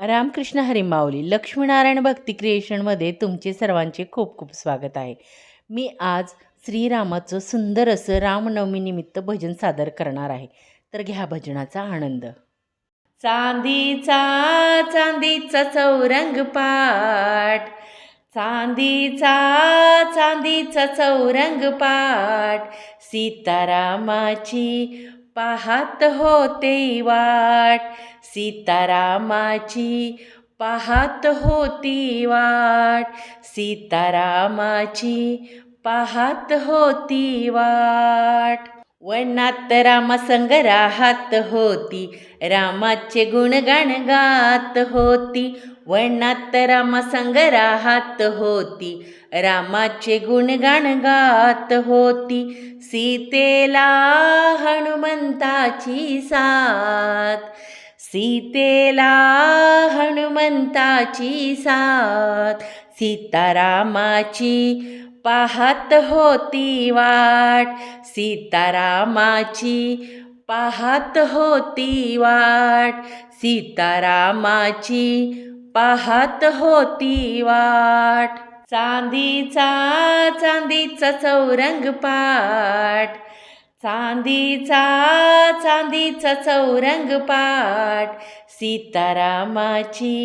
रामकृष्ण हरी लक्ष्मीनारायण भक्ती क्रिएशनमध्ये तुमचे सर्वांचे खूप खूप स्वागत आहे. मी आज श्रीरामाचं सुंदर असं रामनवमीनिमित्त भजन सादर करणार आहे. तर घ्या भजनाचा आनंद. चांदीचा चांदीचा चौरंग पाट चांदीचा चांदीचा चौरंग पाठ. सीतारामाची पाहत होते वाट. सीतारामाची पाहत होती वाट. सीतारामाची पाहत होती वाट. वनात रामा संग राहत होती. रामाचे गुणगाण गात होती. वनात रामा संग राहत होती. रामाचे गुणगाण गात होती. सीतेला हनुमंताची साथ. सीतेला हनुमंताची साथ सीतारामाची पाहत होती वाट सीतारामाची पाहत होती वाट सीतारामाची पाहत होती वाट. चांदीचा चांदीचा चौरंग पाट चांदीचा चांदीचा चौरंग पाठ सीतारामाची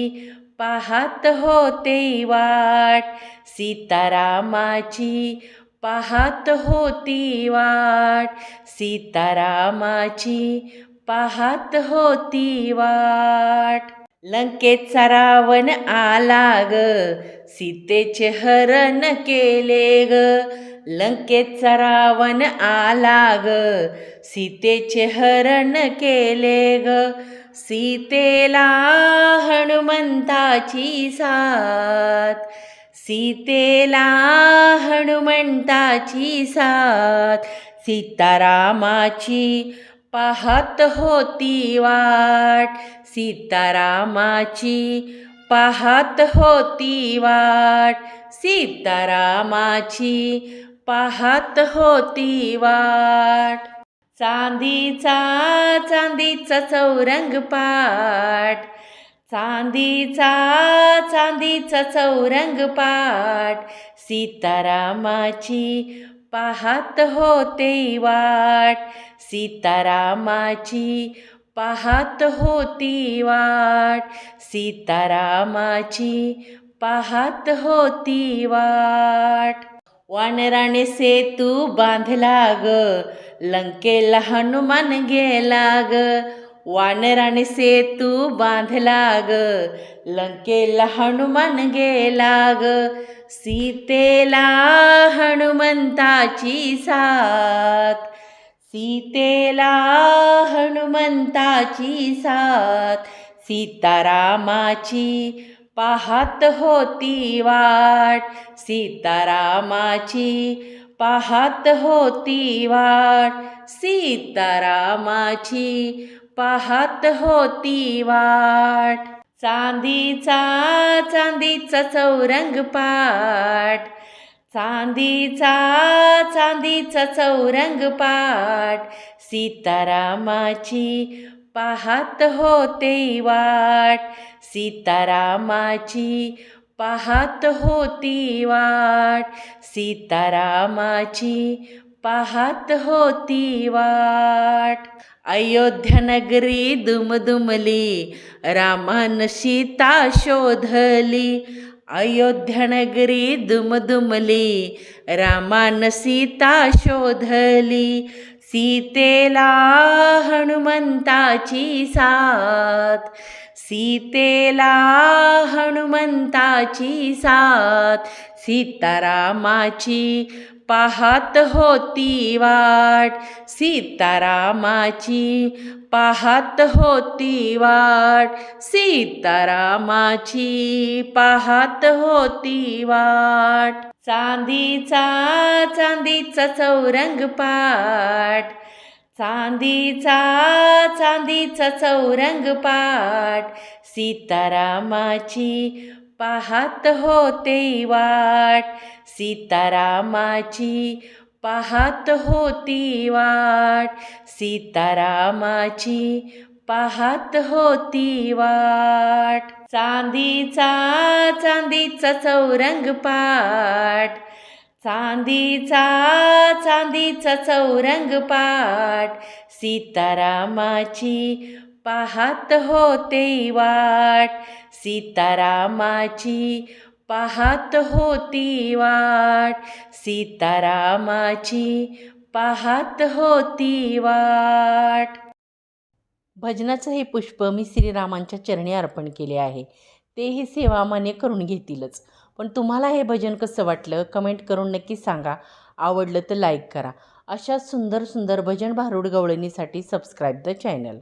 पाहत होते वाट. सीतारामाची पाहत होती वाट. सीतारामाची पाहत होती वाट. लंकेचा रावण आला ग सीतेचे हरण केले ग लंकेचा रावण आला ग सीतेचे हरण केले ग सीतेला हनुमंताची साथ सीतेला हनुमंताची साथ सीतारामाची पाहत होती वाट. सीतारामाची पाहत होती वाट. सीतारामाची पाहत होती वाट. चांदीचा चांदीचा चौरंग पाट चांदीचा चांदीचा चौरंग पाट सीतारामाची पाहत होते वाट. सीतारामाची पाहत होती वाट. सीतारामाची पाहत होती वाट. वानराने सेतू बांधला ग. लंकेला हनुमान गेला ग. वानराने सेतू बांधला ग लंकेला हनुमान गेला ग सीतेला हनुमंताची साथ सीतेला हनुमंताची साथ सीतारामाची पाहत होती वाट सीतारामाची पाहत होती वाट सीतारामाची पाहत होती वाट. चांदीचा चांदीचा चौरंग पाट चांदीचा चांदीचा चौरंग पाट सीतारामाची पाहत होते वाट. सीतारामाची पाहत होती वाट. सीतारामाची पाहत होती वाट. अयोध्या नगरी दुमदुमली रामान सीता शोधली. अयोध्या नगरी दुमदुमली रामान सीता शोधली. सीतेला हनुमंताची साथ सीतेला हनुमंताची साथ सीतारामाची पाहत होती वाट. सीतारामाची पाहत होती वाट. सीतारामाची पाहत होती वाट. चांदीचा चांदीचा चौरंग पाट चांदीचा चांदीचा चौरंग पाट सीतारामाची पाहत होते वाट. सीतारामाची पाहत होती वाट. सीतारामाची पाहत होती वाट. चांदीचा चांदीचा चौरंग पाट चांदीचा चांदीचा चौरंग पाट सीतारामाची पाहत होते वाट. सीतारामाची पाहत होती वाट. सीतारामाची पाहत होती वाट. भजनाचं हे पुष्प मी श्रीरामांच्या चरणी अर्पण केले आहे. ते ही सेवा मान्य करून घेतीलच. पण तुम्हाला हे भजन कसं वाटलं? कमेंट करून नक्की सांगा. आवडलं तर लाईक करा. अशा सुंदर सुंदर भजन भारूड गवळणीसाठी सबस्क्राईब द चॅनल.